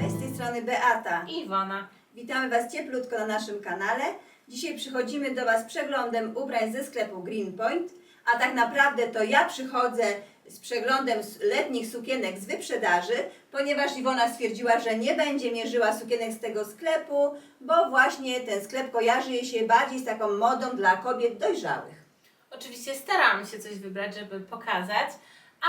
Cześć, z tej strony Beata. Iwona. Witamy Was cieplutko na naszym kanale. Dzisiaj przychodzimy do Was przeglądem ubrań ze sklepu Greenpoint, a tak naprawdę to ja przychodzę z przeglądem letnich sukienek z wyprzedaży, ponieważ Iwona stwierdziła, że nie będzie mierzyła sukienek z tego sklepu, bo właśnie ten sklep kojarzy jej się bardziej z taką modą dla kobiet dojrzałych. Oczywiście starałam się coś wybrać, żeby pokazać,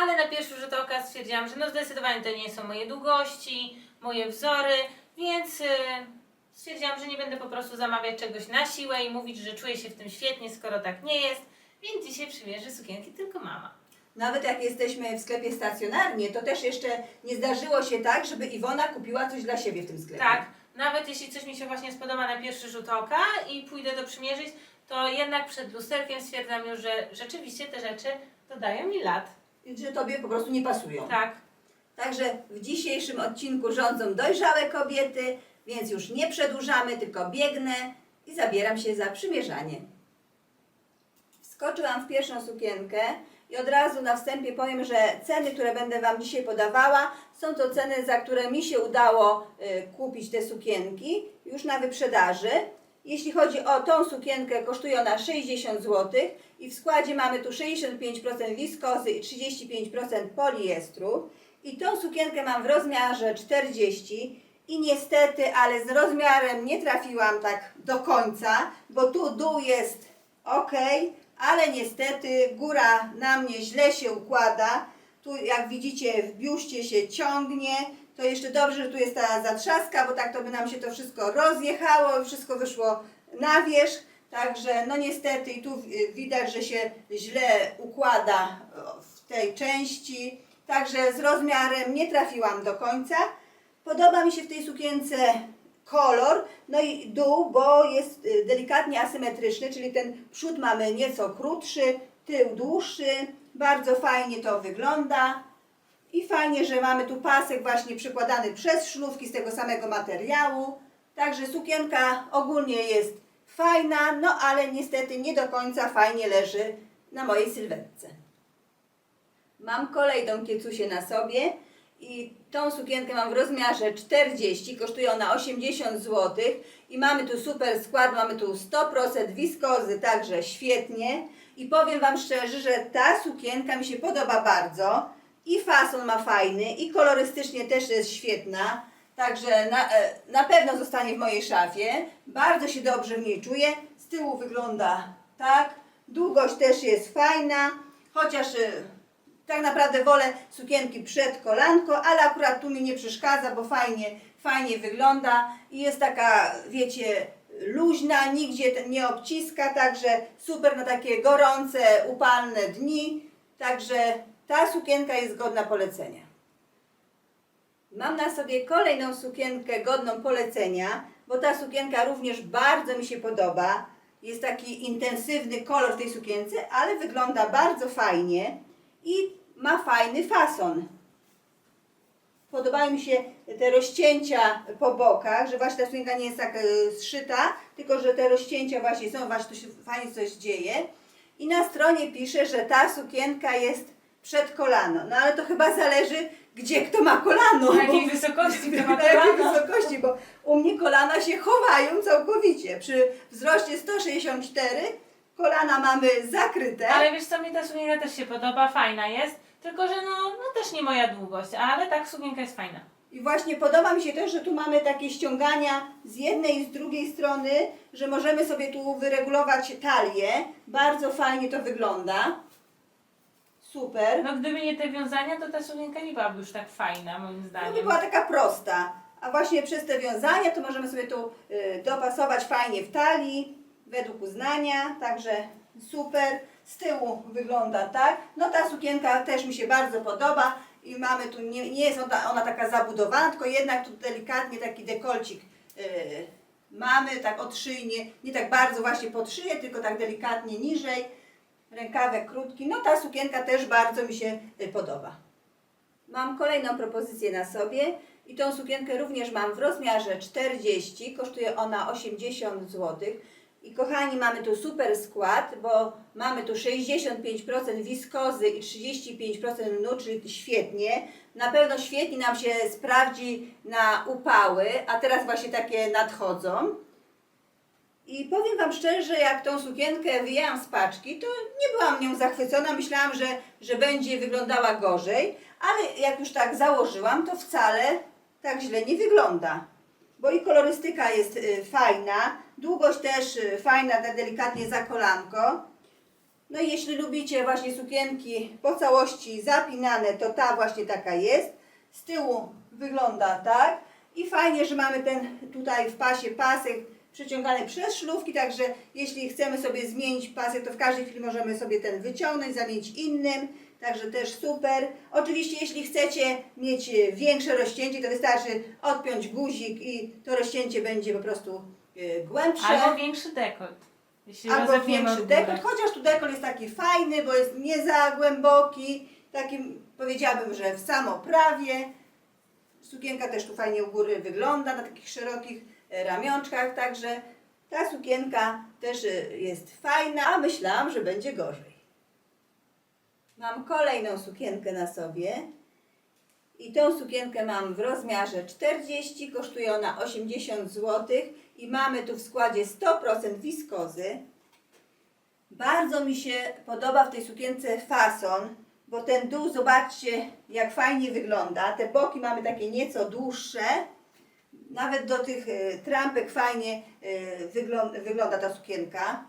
ale na pierwszy rzut oka stwierdziłam, że no zdecydowanie to nie są moje długości, moje wzory, więc y, stwierdziłam, że nie będę po prostu zamawiać czegoś na siłę i mówić, że czuję się w tym świetnie, skoro tak nie jest, więc dzisiaj przymierzę sukienki tylko mama. Nawet jak jesteśmy w sklepie stacjonarnie, to też jeszcze nie zdarzyło się tak, żeby Iwona kupiła coś dla siebie w tym sklepie. Tak, nawet jeśli coś mi się właśnie spodoba na pierwszy rzut oka i pójdę to przymierzyć, to jednak przed lusterkiem stwierdzam już, że rzeczywiście te rzeczy dodają mi lat. Że Tobie po prostu nie pasują. Tak. Także w dzisiejszym odcinku rządzą dojrzałe kobiety, więc już nie przedłużamy, tylko biegnę i zabieram się za przymierzanie. Wskoczyłam w pierwszą sukienkę i od razu na wstępie powiem, że ceny, które będę Wam dzisiaj podawała, są to ceny, za które mi się udało y, kupić te sukienki już na wyprzedaży. Jeśli chodzi o tą sukienkę, kosztuje ona 60 zł i w składzie mamy tu 65% wiskozy i 35% poliestru. I tą sukienkę mam w rozmiarze 40 i niestety, ale z rozmiarem nie trafiłam tak do końca, bo tu dół jest ok, ale niestety góra na mnie źle się układa. Tu jak widzicie w biuście się ciągnie. To jeszcze dobrze, że tu jest ta zatrzaska, bo tak to by nam się to wszystko rozjechało wszystko wyszło na wierzch. Także no niestety i tu widać, że się źle układa w tej części. Także z rozmiarem nie trafiłam do końca. Podoba mi się w tej sukience kolor, no i dół, bo jest y, delikatnie asymetryczny, czyli ten przód mamy nieco krótszy, tył dłuższy. Bardzo fajnie to wygląda. I fajnie, że mamy tu pasek właśnie przykładany przez sznurówki z tego samego materiału. Także sukienka ogólnie jest fajna, no ale niestety nie do końca fajnie leży na mojej sylwetce. Mam kolejną kiecusię na sobie i tą sukienkę mam w rozmiarze 40, kosztuje ona 80 zł i mamy tu super skład, mamy tu 100% wiskozy, także świetnie i powiem Wam szczerze, że ta sukienka mi się podoba bardzo i fason ma fajny i kolorystycznie też jest świetna, także na, e, na pewno zostanie w mojej szafie, bardzo się dobrze w niej czuję, z tyłu wygląda tak, długość też jest fajna, chociaż e, tak naprawdę wolę sukienki przed kolanko, ale akurat tu mi nie przeszkadza, bo fajnie, fajnie wygląda. I jest taka, wiecie, luźna, nigdzie nie obciska, także super na takie gorące, upalne dni. Także ta sukienka jest godna polecenia. Mam na sobie kolejną sukienkę godną polecenia, bo ta sukienka również bardzo mi się podoba. Jest taki intensywny kolor w tej sukience, ale wygląda bardzo fajnie i ma fajny fason. Podobają mi się te rozcięcia po bokach, że właśnie ta sukienka nie jest tak e, zszyta, tylko że te rozcięcia właśnie są, właśnie tu się fajnie coś dzieje. I na stronie pisze, że ta sukienka jest przed kolano. No ale to chyba zależy, gdzie kto ma kolano. Na jakiej bo- wysokości to ma na jakiej kolano? wysokości, bo u mnie kolana się chowają całkowicie. Przy wzroście 164 kolana mamy zakryte. Ale wiesz co, mi ta sukienka też się podoba, fajna jest, tylko że no, no też nie moja długość, ale tak sukienka jest fajna. I właśnie podoba mi się też, że tu mamy takie ściągania z jednej i z drugiej strony, że możemy sobie tu wyregulować talię. Bardzo fajnie to wygląda. Super. No gdyby nie te wiązania, to ta sukienka nie byłaby już tak fajna moim No by zdaniem. była taka prosta. A właśnie przez te wiązania to możemy sobie tu y, dopasować fajnie w talii, według uznania, także super. Z tyłu wygląda tak. No ta sukienka też mi się bardzo podoba i mamy tu, nie, nie jest ona, ona taka zabudowana, tylko jednak tu delikatnie taki dekolcik y, mamy, tak odszyjnie, nie tak bardzo właśnie pod szyję, tylko tak delikatnie niżej. Rękawek krótki. No ta sukienka też bardzo mi się y, podoba. Mam kolejną propozycję na sobie i tą sukienkę również mam w rozmiarze 40, kosztuje ona 80 zł I kochani, mamy tu super skład, bo mamy tu 65% wiskozy i 35% lnu, czyli świetnie. Na pewno świetnie nam się sprawdzi na upały, a teraz właśnie takie nadchodzą. I powiem Wam szczerze, jak tą sukienkę wyjęłam z paczki, to nie byłam nią zachwycona. Myślałam, że, że będzie wyglądała gorzej, ale jak już tak założyłam, to wcale tak źle nie wygląda. Bo i kolorystyka jest y, fajna, długość też y, fajna, tak delikatnie za kolanko. No i jeśli lubicie właśnie sukienki po całości zapinane, to ta właśnie taka jest. Z tyłu wygląda tak. I fajnie, że mamy ten tutaj w pasie pasek przeciągany przez szlówki, także jeśli chcemy sobie zmienić pasek, to w każdej chwili możemy sobie ten wyciągnąć, zamienić innym. Także też super. Oczywiście jeśli chcecie mieć większe rozcięcie, to wystarczy odpiąć guzik i to rozcięcie będzie po prostu e, głębsze. Albo większy dekolt. Jeśli Albo większy dekolt, chociaż tu dekolt jest taki fajny, bo jest nie za głęboki, takim powiedziałabym, że w samoprawie. Sukienka też tu fajnie u góry wygląda na takich szerokich ramionczkach, także ta sukienka też e, jest fajna, a myślałam, że będzie gorzej. Mam kolejną sukienkę na sobie. I tą sukienkę mam w rozmiarze 40, kosztuje ona 80 zł i mamy tu w składzie 100% wiskozy. Bardzo mi się podoba w tej sukience fason, bo ten dół, zobaczcie jak fajnie wygląda. Te boki mamy takie nieco dłuższe. Nawet do tych e, trampek fajnie e, wygląda, ta sukienka.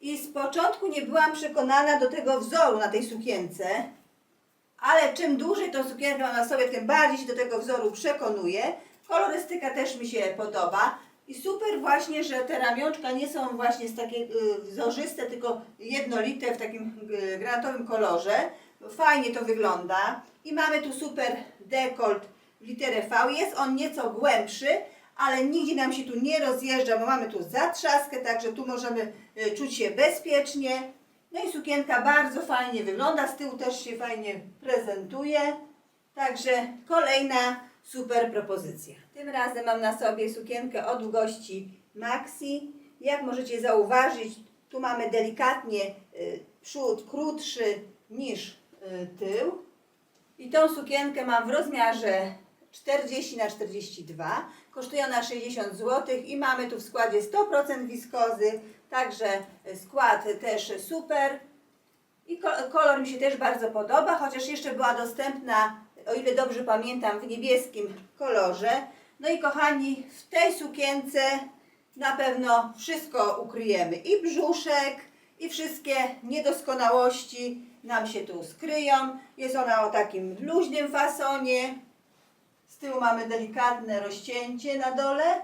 I z początku nie byłam przekonana do tego wzoru na tej sukience, ale czym dłużej tą sukienkę mam na sobie, tym bardziej się do tego wzoru przekonuję. Kolorystyka też mi się podoba. I super właśnie, że te ramionczka nie są właśnie z takie y, wzorzyste, tylko jednolite w takim granatowym kolorze. Fajnie to wygląda. I mamy tu super dekolt literę V. Jest on nieco głębszy, ale nigdzie nam się tu nie rozjeżdża, bo mamy tu zatrzaskę, także tu możemy y, czuć się bezpiecznie. No i sukienka bardzo fajnie wygląda, z tyłu też się fajnie prezentuje. Także kolejna super propozycja. Tym razem mam na sobie sukienkę o długości maxi. Jak możecie zauważyć, tu mamy delikatnie y, przód krótszy niż y, tył. I tą sukienkę mam w rozmiarze 40 na 42. Kosztuje ona 60 zł i mamy tu w składzie 100% wiskozy, także skład też super. I ko- kolor mi się też bardzo podoba, chociaż jeszcze była dostępna, o ile dobrze pamiętam, w niebieskim kolorze. No i kochani, w tej sukience na pewno wszystko ukryjemy. I brzuszek, i wszystkie niedoskonałości nam się tu skryją. Jest ona o takim luźnym fasonie. Z tyłu mamy delikatne rozcięcie na dole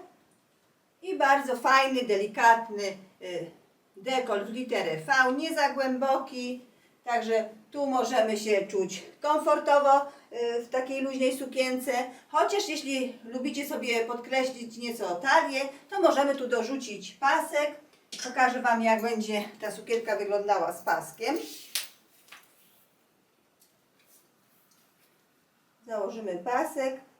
i bardzo fajny, delikatny y, dekolt w literę V, nie za głęboki. Także tu możemy się czuć komfortowo y, w takiej luźnej sukience. Chociaż jeśli lubicie sobie podkreślić nieco talię, to możemy tu dorzucić pasek. Pokażę Wam jak będzie ta sukienka wyglądała z paskiem. Założymy pasek.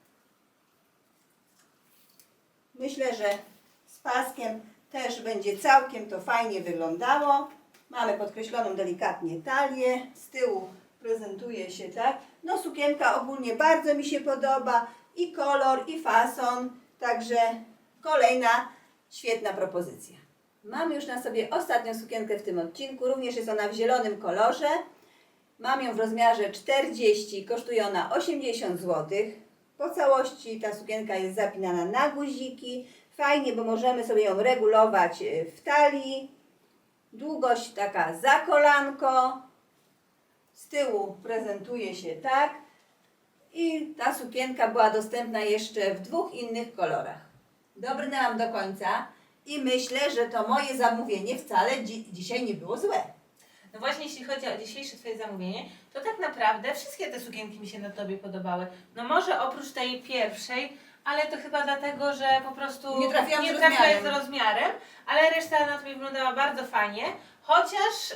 Myślę, że z paskiem też będzie całkiem to fajnie wyglądało. Mamy podkreśloną delikatnie talię, z tyłu prezentuje się tak. No sukienka ogólnie bardzo mi się podoba i kolor i fason, także kolejna świetna propozycja. Mam już na sobie ostatnią sukienkę w tym odcinku, również jest ona w zielonym kolorze. Mam ją w rozmiarze 40, kosztuje ona 80 zł. Po całości ta sukienka jest zapinana na guziki. Fajnie, bo możemy sobie ją regulować y, w talii. Długość taka za kolanko. Z tyłu prezentuje się tak. I ta sukienka była dostępna jeszcze w dwóch innych kolorach. Dobrnęłam do końca i myślę, że to moje zamówienie wcale dzi- dzisiaj nie było złe. No właśnie, jeśli chodzi o dzisiejsze Twoje zamówienie, to tak naprawdę wszystkie te sukienki mi się na Tobie podobały. No może oprócz tej pierwszej, ale to chyba dlatego, że po prostu Nie trafiłam z trafiłaś rozmiarem. z rozmiarem, ale reszta na Tobie wyglądała bardzo fajnie. Chociaż, e,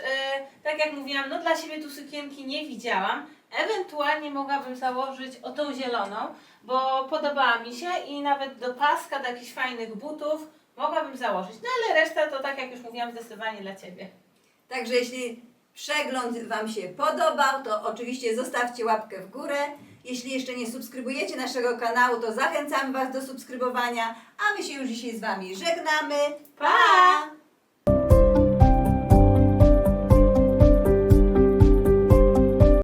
tak jak mówiłam, no dla siebie tu sukienki nie widziałam. Ewentualnie mogłabym założyć o tą zieloną, bo podobała mi się i nawet do paska, do jakichś fajnych butów mogłabym założyć. No ale reszta to tak jak już mówiłam, zdecydowanie dla Ciebie. Także jeśli przegląd Wam się podobał, to oczywiście zostawcie łapkę w górę. Jeśli jeszcze nie subskrybujecie naszego kanału, to zachęcam Was do subskrybowania, a my się już dzisiaj z Wami żegnamy. Pa!